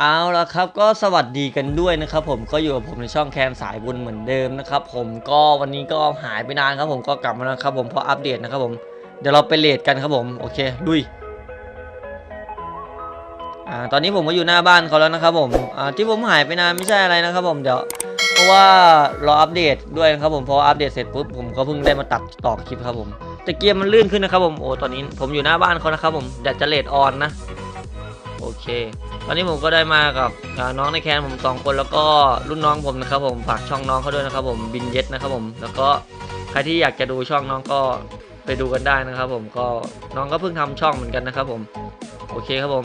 เอาละครับก็สวัสดีกันด้วยนะครับผมก็อยู่กับผมในช่องแคนสายบุญเหมือนเดิมนะครับผมก็วันนี้ก็หายไปนานครับผมก็กลับมาแล้วครับผมเพราะอัปเดตนะครับผมเดี๋ยวเราไปเลทกันครับผมโอเคลุยอ่าตอนนี้ผมก็อยู่หน้าบ้านเขาแล้วนะครับผมอ่าที่ผมหายไปนานไม่ใช่อะไรนะครับผมเดี๋ยวเพราะว่ารออัปเดตด้วยนะครับผมพออัปเดตเสร็จปุ๊บผมก็เพิ่งได้มาตัดต่อคลิปครับผมแต่เกมมันลื่นขึ้นนะครับผมโอ้ตอนนี้ผมอยู่หน้าบ้านเขานะครับผมอยากจะเลทออนนะโอเค ตอนนี้ผมก็ได้มากับน้องในแคนผมสองคนแล้วก็รุ่นน้องผมนะครับผมฝากช่องน้องเขาด้วยนะครับผมบินเย็ดนะครับผมแล้วก็ใครที่อยากจะดูช่องน้องก็ไปดูกันได้นะครับ ผมก็น้องก็เพิ่งทำช่องเหมือนกันนะครับผมโอเคครับผม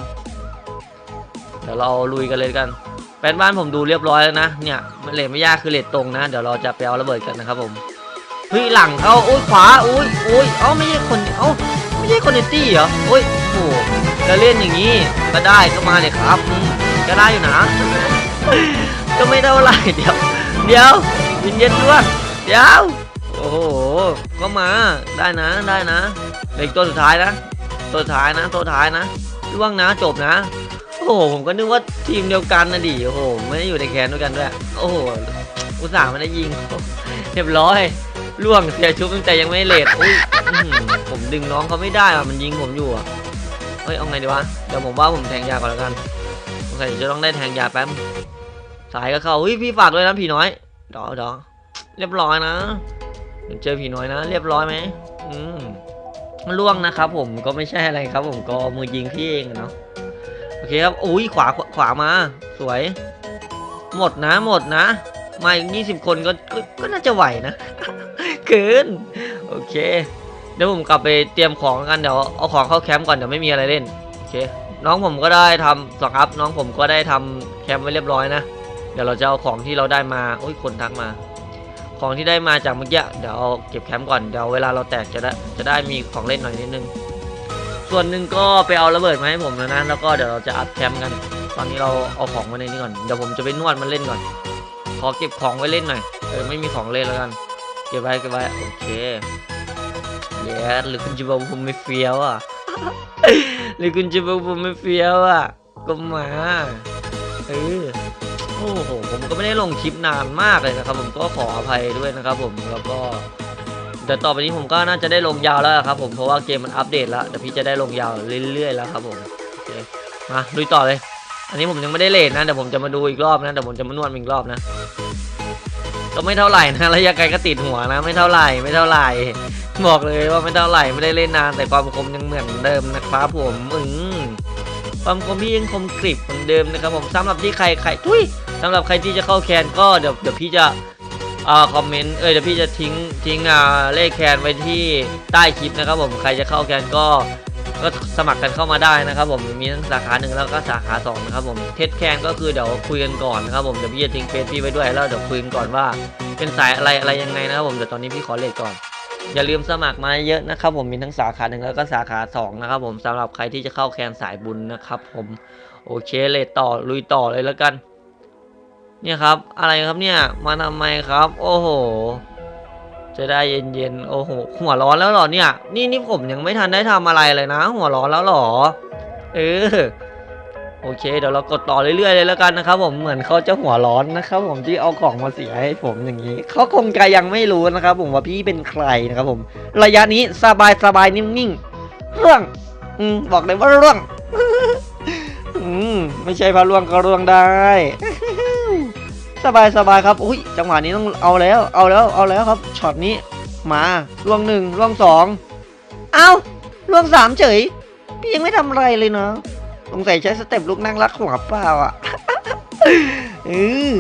เดี๋ยวเราลุยกันเลยกันแปนบ้านผมดูเรียบร้อยแล้วนะเนี่ยมันเลทไม่ยากคือเลทตรงนะ เดี๋ยวเราจะไปเอาระเบิดกันนะครับผมเฮ้ยหลังเขาอุ้ยขวาอุ้ยอุ้ยเอ้าไม่ใช่คนเอ้าไม่ใช่คนในตี้เหรออุ้ย โอ้จะเล่นอย่างนี้ก็ได้ก็มาเลยครับก็ได้อยู่นะ ก็ไม่เท่าไหร่เดี๋ยว เดี๋ยวเย็นด้วยเดี๋ยว โอ้โห ก็มาได้นะได้นะเหล็กตัวสุดท้ายนะ ตัวสุดท้ายนะ ตัวท้ายนะล่วงนะจบนะโอ้โหผมก็นึกว่าทีมเดียวกันนะดิโอ้โหไม่ได้อยู่ในแคนด้วยกันด้วยโอ้โหอุตส่าห์ไม่ได้ยิงเรียบร้อยล่วงเสียชุบตั้งแต่ยังไม่เลทอุ้ยผมดึงน้องเขาไม่ได้อะมันยิงผมอยู่อะ เฮ้ยเอาไงดีวะ เดี๋ยวผมว่าผมแทงยาก่อนแล้วกันสงสัยจะต้องได้แทงยาแป๊บ สายก็เข้าเฮ้ยพี่ฝากด้วยนะพี่น้อยดอดอเรียบร้อยนะ เจอพี่น้อยนะ เรียบร้อยไหมอืมมันล่วงนะครับ ผมก็ไม่ใช่อะไรครับ ผมก็มือยิงพี่เองเนาะโอเคครับอุ้ยขวาขวาขวามา สวย หมดนะหมดนะ มาอีกยี่สิบคนก็ก็ก็น่าจะไหวนะเกินโอเค เดี๋ยวผมกลับไปเตรียมของกันเดี๋ยวเอาของเข้าแคมป์ก่อนเดี๋ยวไม่มีอะไรเล่นโอเค น้องผมก็ได้ทำสองอัพน้องผมก็ได้ทำแคมป์ไว้เรียบร้อยนะเดี๋ยวเราจะเอาของที่เราได้มาโอ้ยคนทักมา ของที่ได้มาจากเมื่อกี้เดี๋ยวเอาเก็บแคมป์ก่อนเดี๋ยวเวลาเราแตกจะได้จะได้มีของเล่นหน่อยนิดนึง ส่วนหนึ่งก็ไปเอาระเบิดมาให้ผมแล้วนะแล้วก็เดี๋ยวเราจะอัดแคมป์กัน ตอนนี้เราเอาของมาในนี้ก่อนเดี๋ยวผมจะไปนวดมันเล่นก่อน ขอเก็บของไว้เล่นหน่อยเออไม่มีของเล่นแล้วกัน เก็บไว้เก็บไว้โอเค เย้หรือคุณจะบอกผมไม่เฟี้ยวอะ หรือคุณจะบอกผมไม่เฟี้ยวอะ ก็มาเออโอ้โหผมก็ไม่ได้ลงคลิปนานมากเลยนะครับ ผมก็ขออภัยด้วยนะครับ ผมแล้วก็เดี๋ยวต่อไปนี้ผมก็น่าจะได้ลงยาวแล้วครับ ผมเพราะว่าเกมมันอัปเดตแล้วเดี๋ยวพี่จะได้ลงยาวเรื่อยๆแล้วครับผมโอเคมาลุยต่อเลย อันนี้ผมยังไม่ได้เลทนะเดี๋ยวผมจะมาดูอีกรอบนะเดี๋ยวผมจะมานวดมันอีกรอบนะก็ไม่เท่าไหร่นะระยะไกลก็ติดหัวนะ ไม่เท่าไหร่ไม่เท่าไหร่ บอกเลยว่าไม่เท่าไหร่ไม่ได้เล่นนานแต่ความคมยังเหมือนเดิมนะครับผมอืมความคมพี่ยังคมกริบเหมือนเดิมนะครับผมสำหรับที่ใครใครทุยสำหรับใครที่จะเข้าแคนก็เดี๋ยวเดี๋ยวพี่จะอ่าคอมเมนต์เอ้ยเดี๋ยวพี่จะทิ้งทิ้งอ่าเลขแคนไว้ที่ใต้คลิปนะครับผมใครจะเข้าแคนก็ก็สมัครกันเข้ามาได้นะครับผมมีทั้งสาขาหนึ่งแล้วก็สาขาสองนะครับผมเทสแคนก็คือเดี๋ยวคุยกันก่อนนะครับผมเดี๋ยวพี่จะทิ้งเฟซพี่ไว้ด้วยแล้วเดี๋ยวคุยกันก่อนว่าเป็นสายอะไรอะไรยังไงนะครับผมเดี๋ยวตอนนี้พี่ขอเลขก่อน อย่าลืมสมัครมาเยอะนะครับผมมีทั้งสาขาหนึ่งแล้วก็สาขาสองนะครับผมสำหรับใครที่จะเข้าแคนสายบุญนะครับ ผมโอเคเลทต่อลุยต่อเลยแล้วกัน เนี่ยครับ อะไรครับเนี่ย มาทำไมครับ โอ้โห จะได้เย็นๆโอ้โหหัวร้อนแล้วหรอเนี่ย นี่นี่ผมยังไม่ทันได้ทำอะไรเลยนะ หัวร้อนแล้วหรอ เออ โอเค เดี๋ยวเรากดต่อเรื่อยๆเลยแล้วกันนะครับ ผมเหมือนเขาจะหัวร้อนนะครับ ผมที่เอาของมาเสียให้ผมอย่างนี้เขาคงจะยังไม่รู้นะครับ ผมว่าพี่เป็นใครนะครับ ผม ระยะนี้สบายสบายนิ่งๆเรื่องอืมบอกเลยว่าเรื่องอืมไม่ใช่พาล่วงก็ล่วงได้ สบายสบายครับอุ้ยจังหวะนี้ต้องเอาแล้ว เอาแล้วเอาแล้วครับช็อตนี้มาล่วงหนึ่งล่วงสองเอาล่วงสามเฉย พี่ยังไม่ทำอะไรเลยเนาะ สงสัยใช้สเต็ปลูกนั่งรักหัวเปล่าอะเออ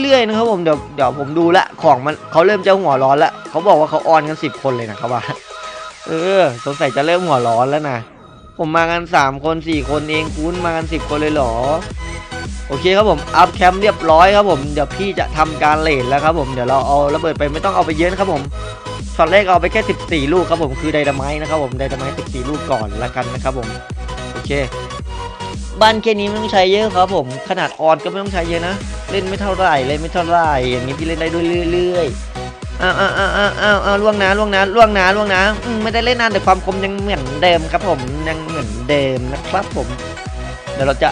เรื่อยๆนะครับผมเดี๋ยวเดี๋ยวผมดูละของมันเขาเริ่มจะหัวร้อนละเขาบอกว่าเขาออนกันสิบคนเลยนะครับว่าเออ สงสัยจะเริ่มหัวร้อนแล้วนะผมมากันสามคนสี่คนเองคุณมากันสิบคนเลยเหรอโอเคครับผมอัพแคมป์เรียบร้อยครับผมเดี๋ยวพี่จะทำการเลทแล้วครับผมเดี๋ยวเราเอาระเบิดไปไม่ต้องเอาไปเยอะนครับผมช็อตแรกเอาไปแค่ 14 ลูกครับผมคือไดนาไมต์นะครับผมไดนาไมต์14 ลูกก่อนละกันนะครับผม เคบ้านแค่นี้ไม่ต้องใช้เยอะครับผม ขนาดออนก็ไม่ต้องใช้เยอะนะ เล่นไม่เท่าไหร่เล่นไม่เท่าไหร่อย่างนี้พี่เล่นได้ด้วยเรื่อยๆอ้าวอ้าวอ้าวอ้าวอ้าวอ้าวล่วงนะล่วงนะล่วงนะล่วงนะอืมไม่ได้เล่นนานแต่ความคมยังเหมือนเดิมครับผมยังเหมือนเดิมนะครับผม เดี๋ยวเราจะ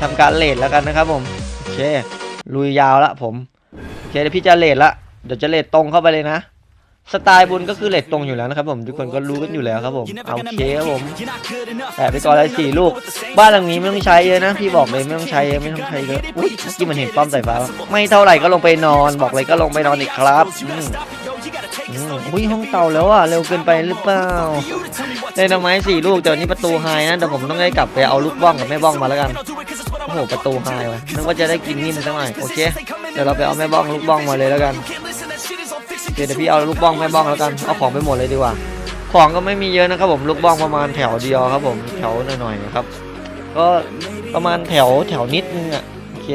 ททำการเลดแล้วกันนะครับผมโอเคลุยยาวละผมโอเคเดี๋ยวพี่จะเลดละเดี๋ยวจะเลดตรงเข้าไปเลยนะ สไตล์บุญก็คือเลดตรงอยู่แล้วนะครับผมทุกคนก็รู้กันอยู่แล้วครับผมเอาโอเคครับผมแต่ไปก่อนเลยสี่ลูก บ้านหลังนี้ไม่ต้องใช้เยอะนะพี่บอกเลยไม่ต้องใช้เยอะไม่ต้องใช้เยอะอุ้ยเมื่อกี้มันเห็นป้อมสายฟ้าไม่เท่าไหร่ก็ลงไปนอนบอกเลยก็ลงไปนอนอีกครับอืมอืมอุ้ยห้องเตาแล้วอะเร็วเกินไปหรือเปล่าได้ดอกไม้สี่ลูกแต่วันนี้ประตูไฮนะแต่ผมต้องได้กลับไปเอาลูกบ้องกับแม่บ้องมาแล้วกันโอ้โหประตูไฮวะนึกว่าจะได้กินนิ่มสักหน่อยโอเคเดี๋ยวเราไปเอาแม่บ้องลูกบ้องมาเลยแล้วกัน เดี๋ยวพี่เอาลูกบ้องแม่บ้องแล้วกัน เอาของไปหมดเลยดีกว่า ของก็ไม่มีเยอะนะครับผม ลูกบ้องประมาณแถวเดียวครับ ผม แถวหน่อยๆนะครับ ก็ประมาณแถวแถวนิดนึงอะ โอเค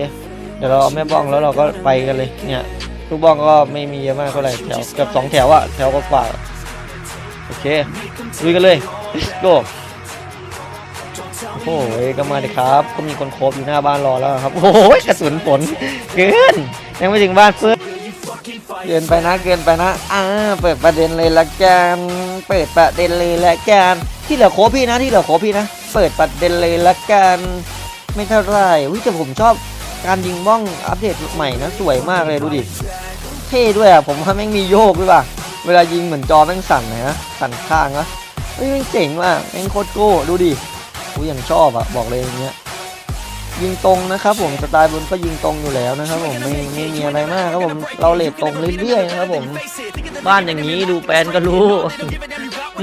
เดี๋ยวเราเอาแม่บ้องแล้วเราก็ไปกันเลย เนี่ย ลูกบ้องก็ไม่มีเยอะมากเท่าไหร่ แถวเกือบสองแถวอะแถวก็กว่าโอเคลุยกันเลย let's go โอ้โหก็มาดิครับ ก็มีคนโคบอยู่หน้าบ้านรอแล้วครับ โอ้ยกระสุนฝนเกิน ยังไม่ถึงบ้านเพื่อน เกินไปนะเกินไปนะอ่าเปิดประเด็นเลยละกันเปิดประเด็นเลยละกันที่เหลือโคพี่นะที่เหลือโคพี่นะ เปิดประเด็นเลยละกันไม่เท่าไหร่วิแต่ผมชอบการยิงบ้องอัปเดตใหม่นะสวยมากเลยดูดิเท่ด้วยอะผมว่าแม่งมีโยกด้วยป่ะเวลายิงเหมือนจอแม่งสั่นนะสั่นข้างนะเฮ้ยแม่งเจ๋งว่ะแม่งโคตรโก้ดูดิกูยังชอบอะบอกเลยอย่างเงี้ย ยิงตรงนะครับผมสไตล์บนก็ยิงตรงอยู่แล้วนะครับผมไม่ไม่มีอะไรมากครับผมเราเลทตรงเรื่อยๆนะครับผมบ้านอย่างนี้ดูแปลนก็รู้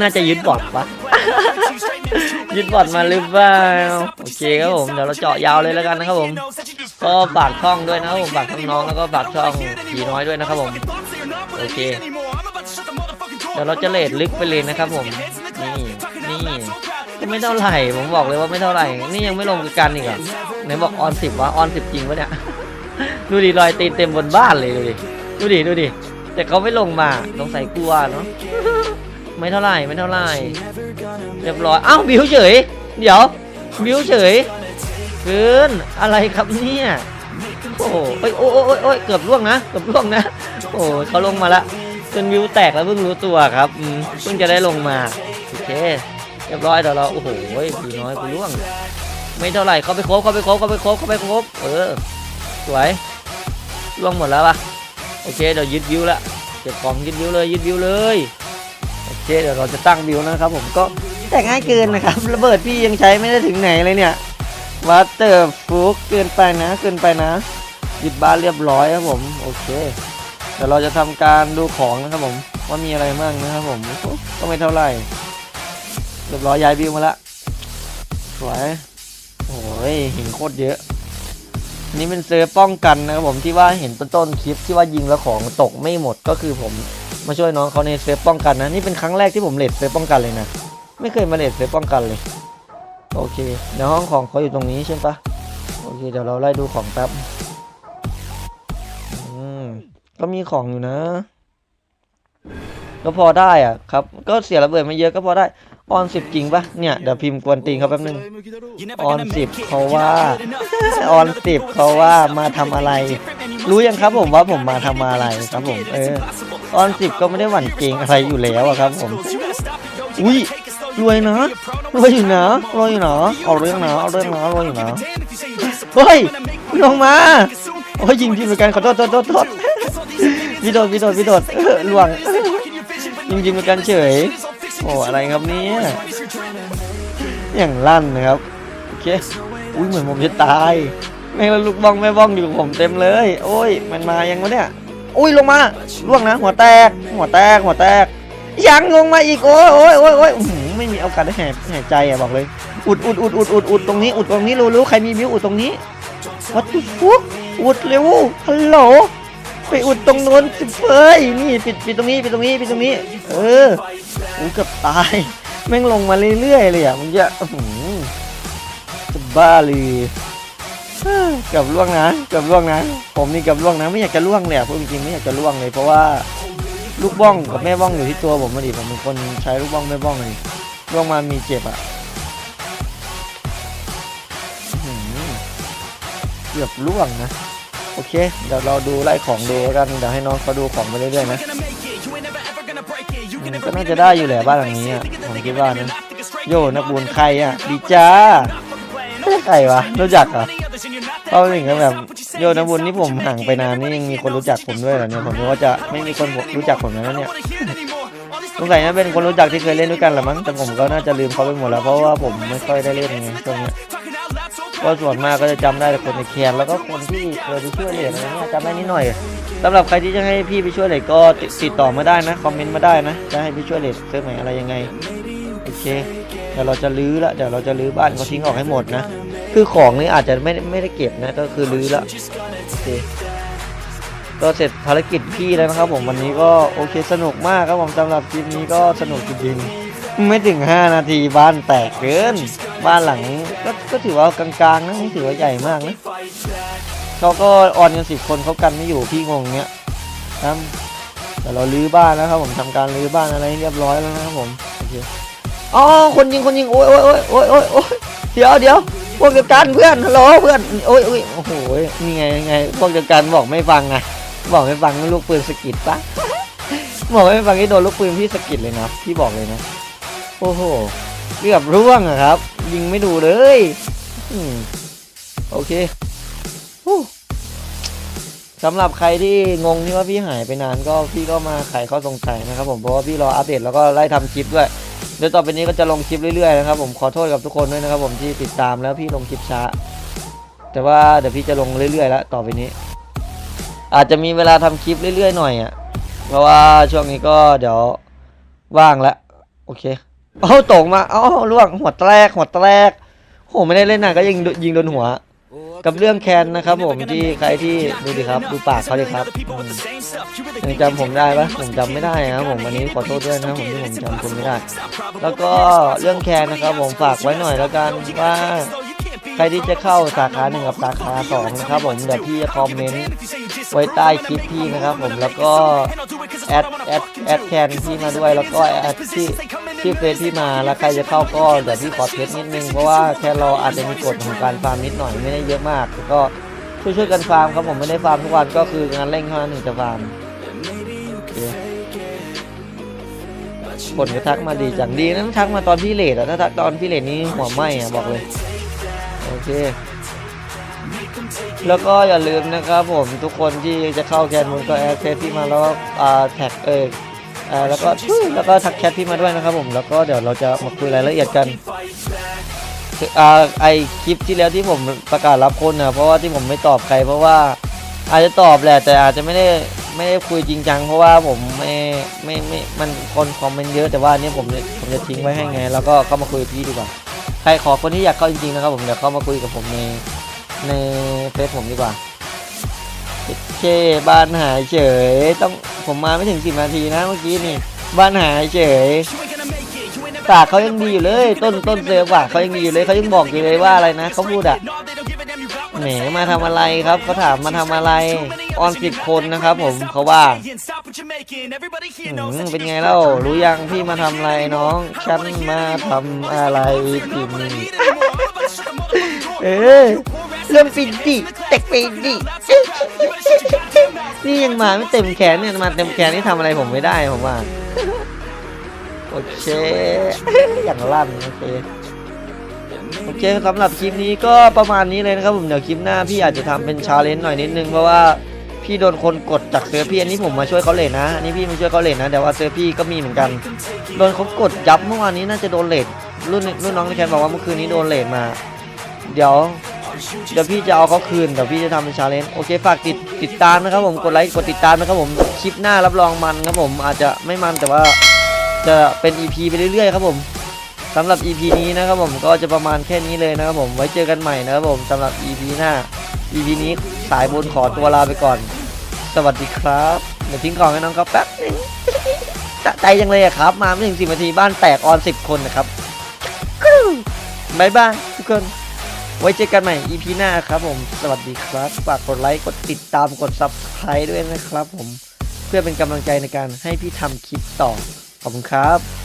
น่าจะยึดบอดปะยึดบอดมาหรือเปล่าโอเคครับผมเดี๋ยวเราเจาะยาวเลยแล้วกันนะครับผม ก็ฝากช่องด้วยนะครับผมฝากน้องแล้วก็ฝากช่องผีน้อยด้วยนะครับผมโอเคเดี๋ยวเราจะเลดลึกไปเลยนะครับผมนี่นี่ก็ไม่เท่าไหร่ผมบอกเลยว่าไม่เท่าไหร่ นี่ยังไม่ลงกันอีกอะ ไหนบอกออนสิบวะออนสิบจริงปะเนี่ย ดูดิรอยตีนเต็มบนบ้านเลยดูดิ ดูดิ ดูดิ แต่เขาไม่ลงมาสงสัยกลัวเนาะ ไม่เท่าไหร่ไม่เท่าไหร่เรียบร้อย อ้าวบิวเฉย เดี๋ยวบิวเฉยเกินอะไรครับเนี่ย โอ้โหโอ้ยโอ้ยโอ้ยโอ้ยเกือบล่วงนะ เกือบล่วงนะ โอ้โหเขาลงมาละจนวิวแตกแล้วเพิ่งรู้ตัวครับอืมเพิ่งจะได้ลงมา โอเค เรียบร้อยเดี๋ยวเรา โอ้โหผีน้อยกูล่วง ไม่เท่าไหร่เขาไปครบเขาไปครบเขาไปครบเขาไปครบเออสวยล่วงหมดแล้วปะโอเคเดี๋ยวยึดวิวละเก็บของยึดวิวเลยยึดวิวเลยโอเคเดี๋ยวเราจะตั้งบิวนะครับ ผมก็แต่ง่ายเกินนะครับระเบิดพี่ยังใช้ไม่ได้ถึงไหนเลยเนี่ยวัตเตอร์ฟุกเกินไปนะเกินไปนะยึดบ้านเรียบร้อยครับผมโอเคเดี๋ยวเราจะทำการดูของนะครับผมว่ามีอะไรบ้างนะครับผมก็ไม่เท่าไหร่เรียบร้อยย้ายบิวมาละสวย โอ้ยหินโคตรเยอะ นี่เป็นเซิร์ฟป้องกันนะครับผมที่ว่าเห็นต้นๆคลิปที่ว่ายิงแล้วของตกไม่หมดก็คือผมมาช่วยน้องเขาในเซฟป้องกันนะนี่เป็นครั้งแรกที่ผมเลดเซฟป้องกันเลยนะไม่เคยมาเลดเซฟป้องกันเลยโอเคเดี๋ยวห้องของเขาอยู่ตรงนี้ใช่ปะโอเคเดี๋ยวเราไล่ดูของแป๊บอืมก็มีของอยู่นะ ก็พอได้อะครับ ก็เสียระเบิดไม่เยอะก็พอได้ ออนสิบจริงปะเนี่ยเดี๋ยวพิมพ์กวนตีนเขาแป๊บนึงออนสิบเขาว่าออนสิบเขาว่ามาทำอะไร รู้ยังครับผมว่าผมมาทำอะไรครับผมเออออนสิบก็ไม่ได้หวั่นเกรงอะไรอยู่แล้วอะครับผมอุ้ยรวยนะรวยอยู่นะรวยอยู่นะเอาเรื่องนะเอาเรื่องนะรวยอยู่นะเฮ้ยลงมาโอ้ยยิงทีมเหมือนกันขอโทษโทษโทษโทษพี่โดดพี่โดดพี่โดดเออล่วงยิงทีมเหมือนกันเฉย โอ้อะไรครับเนี่ยอย่างลั่นนะครับโอเคอุ้ยเหมือนผมจะตายแม่งแล้วลูกบ้องแม่บ้องอยู่กับผมเต็มเลย โอ้ย มันมายังวะเนี่ยอุ้ยลงมาล่วงนะ หัวแตก หัวแตก หัวแตก ยังลงมาอีกโอ้ยโอ้ยโอ้ยโอ้ยไม่มีโอกาสได้หายหายใจอะบอกเลย อุดอุดอุดอุดอุดอุดตรงนี้อุดตรงนี้รู้รู้ใครมีมิวอุดตรงนี้วัดฟุกอุดเร็วฮัลโหล ไปอุดตรงโน้นสิเฟ้ยนี่ปิดปิดตรงนี้ปิดตรงนี้ปิดตรงนี้ เออกูเกือบตาย แม่งลงมาเรื่อยๆเลยอะมึงจะอื้อหือจะบ้าเลยเกือบล่วงนะเกือบล่วงนะ ผมนี่เกือบล่วงนะ ไม่อยากจะล่วงเลยพูดจริงๆไม่อยากจะล่วงเลย เพราะว่าลูกบ้องกับแม่บ้องอยู่ที่ตัวผมมาดิผมเป็นคนใช้ลูกบ้องแม่บ้องเลยล่วงมามีเจ็บอะเกือบล่วงนะ โอเค เดี๋ยวเราดูไล่ของดูกัน เดี๋ยวให้น้องเขาดูของไปเรื่อยๆนะก็น่าจะได้อยู่แหละบ้านหลังนี้อะผมคิดว่านะโยนักบุญใครอะ ดีจ้าใครวะรู้จักเหรอะเข้าถึงก็แบบโยนักบุญนี่ผมห่างไปนานนี่ยังมีคนรู้จักผมด้วยเหรอเนี่ยผมว่าจะไม่มีคนรู้จักผมแล้วเนี่ยสงสัยน่าเป็นคนรู้จักที่เคยเล่นด้วยกันแหละมั้งแต่ผมก็น่าจะลืมเขาไปหมดแล้วเพราะว่าผมไม่ค่อยได้เล่นไงช่วงเนี้ย ก็ส่วนมากก็จะจำได้แต่คนในแคนแล้วก็คนที่เคยไปช่วยเหลืออะไรเงี้ยจำได้นิดหน่อยสำหรับใครที่จะให้พี่ไปช่วยเหลือก็ติดต่อมาได้นะคอมเมนต์มาได้นะจะให้พี่ช่วยเหลือเรื่องไหนอะไรยังไงโอเคเดี๋ยวเราจะลื้อละเดี๋ยวเราจะลื้อบ้านเขาทิ้งออกให้หมดนะคือของนี่อาจจะไม่ได้ไม่ได้เก็บนะก็คือลื้อละโอเคก็เสร็จภารกิจพี่แล้วนะครับผมวันนี้ก็โอเคสนุกมากครับผมสำหรับคลิปนี้ก็สนุกจริงๆไม่ถึง 5 นาทีบ้านแตกเกิน บ้านหลังก็ก็ถือว่ากลางๆนะไม่ถือว่าใหญ่มากนะเขาก็ออนกันสิบคนเขากันไม่อยู่พี่งงเนี้ยครับแต่เราลื้อบ้านแล้วครับผมทำการลื้อบ้านอะไรเรียบร้อยแล้วนะครับผมโอเคอ๋อคนยิงคนยิงโอ้ยโอ้ยโอ้ยโอ้ยโอ้ยโอ้ยเดี๋ยวเดี๋ยวพวกเดียวกันเพื่อนฮัลโหลเพื่อนโอ้ยโอ้ยโอ้โหนี่ไงไงพวกเดียวกันบอกไม่ฟังไงบอกไม่ฟังลูกปืนสกิดปะบอกไม่ฟังที่โดนลูกปืนพี่สกิดเลยนะพี่บอกเลยนะโอ้โห เกือบร่วงอะครับ ยิงไม่ดูเลยโอเคสำหรับใครที่งงที่ว่าพี่หายไปนานก็พี่ก็มาไขข้อสงสัยนะครับผมเพราะว่าพี่รออัปเดตแล้วก็ไล่ทำคลิปด้วยเดี๋ยวต่อไปนี้ก็จะลงคลิปเรื่อยๆนะครับผมขอโทษกับทุกคนด้วยนะครับผมที่ติดตามแล้วพี่ลงคลิปช้า แต่ว่าเดี๋ยวพี่จะลงเรื่อยๆแล้วต่อไปนี้ อาจจะมีเวลาทำคลิปเรื่อยๆหน่อยอะเพราะว่าช่วงนี้ก็เดี๋ยวว่างแล้วโอเค เอ้าตกมา เอ้าล่วงหัวแตกหัวแตกโหไม่ได้เล่นหนักก็ยิงยิงโดนหัว กับเรื่องแคนนะครับผมที่ใครที่ดูดิครับดูปากเขาดิครับยังจำผมได้ปะผมจำไม่ได้นะครับผมวันนี้ขอโทษด้วยนะครับผมที่ผมจำคุณไม่ได้ แล้วก็เรื่องแคนนะครับผมฝากไว้หน่อยแล้วกันว่าใครที่จะเข้าสาขาหนึ่งกับสาขาสองนะครับผมเดี๋ยวพี่จะคอมเมนต์ไว้ใต้คลิปพี่นะครับผมแล้วก็แอดแอดแอดแคนพี่มาด้วยแล้วก็แอดที่ ที่เฟซพี่มาแล้วใครจะเข้าก็เดี๋ยวพี่ขอเทสนิดนึงเพราะว่าแค่เราอาจจะมีกฎของการฟาร์มนิดหน่อยไม่ได้เยอะมากก็ช่วยช่วยๆกันฟาร์มครับผมไม่ได้ฟาร์มทุกวันก็คืองานเร่งเท่านั้นถึงจะฟาร์มคนก็ทักมาดีจังดีนะทักมาตอนพี่เลดอะถ้าทักตอนพี่เลดนี้หัวไหมอะบอกเลยโอเคแล้วก็อย่าลืมนะครับผมทุกคนที่จะเข้าแคนมูลก็แอดเฟซพี่มาแล้วอ่าแท็กเออ อ่าแล้วก็แล้วก็ทักแชทพี่มาด้วยนะครับผมแล้วก็เดี๋ยวเราจะมาคุยรายละเอียดกันอ่าไอคลิปที่แล้วที่ผมประกาศรับคนนะเพราะว่าที่ผมไม่ตอบใคร เพราะว่าอาจจะตอบแหละแต่อาจจะไม่ได้ไม่ได้คุยจริงจังเพราะว่าผมไม่ไม่ไม่มันคนคอมเมนต์เยอะแต่ว่าอันนี่ผมผมจะทิ้งไว้ให้ไง แล้วก็เข้ามาคุยกับพี่ดีกว่าใครขอคนที่อยากเข้าจริงๆนะครับผมเดี๋ยวเข้ามาคุยกับผมในในเฟซผมดีกว่าเคบ้านหายเฉยต้อง ผมมาไม่ถึงสิบนาทีนะเมื่อกี้นี่บ้านหายเฉยปากเขายังดีอยู่เลย ต้นต้นเซลล์ปากเขายังดีอยู่เลยเขายังบอกอยู่เลยว่าอะไรนะเขาพูดอะแหมมาทำอะไรครับเขาถามมาทำอะไรออนสิบคนนะครับผมเขาว่าอืมเป็นไงเล่ารู้ยังพี่มาทำอะไรน้องฉันมาทำอะไรที่นี่เออเริ่มปิดดิเต็กปิดดิ นี่ยังมาไม่เต็มแขนเนี่ยมาเต็มแขนนี่ทำอะไรผมไม่ได้ผมว่าโอเค อย่างลั่นโอเคโอเคสำหรับคลิปนี้ก็ประมาณนี้เลยนะครับผมเดี๋ยวคลิปหน้าพี่อาจจะทำเป็นชาเลนจ์หน่อยนิดนึงเพราะว่าพี่โดนคนกดจากเซิร์ฟพี่อันนี้ผมมาช่วยเขาเลทนะอันนี้พี่มาช่วยเขาเลทนะแต่ว่าเซิร์ฟพี่ก็มีเหมือนกันโดนเขากดยับเมื่อวานนี้น่าจะโดนเลทรุ่นรุ่นน้องในแคนบอกว่าเมื่อคืนนี้โดนเลทมา เดี๋ยว เดี๋ยวพี่จะเอาเขาคืนเดี๋ยวพี่จะทำเป็นชาเลนจ์โอเคฝากติดติดตามนะครับผมกดไลค์กดติดตามนะครับผมคลิปหน้ารับรองมันครับผมอาจจะไม่มันแต่ว่าจะเป็น EP ไปเรื่อยๆครับผมสำหรับ EP นี้นะครับผมก็จะประมาณแค่นี้เลยนะครับผมไว้เจอกันใหม่นะครับผมสำหรับ EP หน้า EP นี้สายบนขอตัวลาไปก่อน สวัสดีครับเดี๋ยวทิ้งของให้น้องเขาแป๊บนึงสะใจจังเลยอะครับ มาไม่ถึงสินาทีบ้านแตกออนสิบคนนะครับบายบายทุกคน ไว้เจอกันใหม่ EP หน้าครับผม สวัสดีครับ ฝากกดไลค์ กดติดตาม กด Subscribe ด้วยนะครับผม เพื่อเป็นกำลังใจในการให้พี่ทำคลิปต่อ ขอบคุณครับ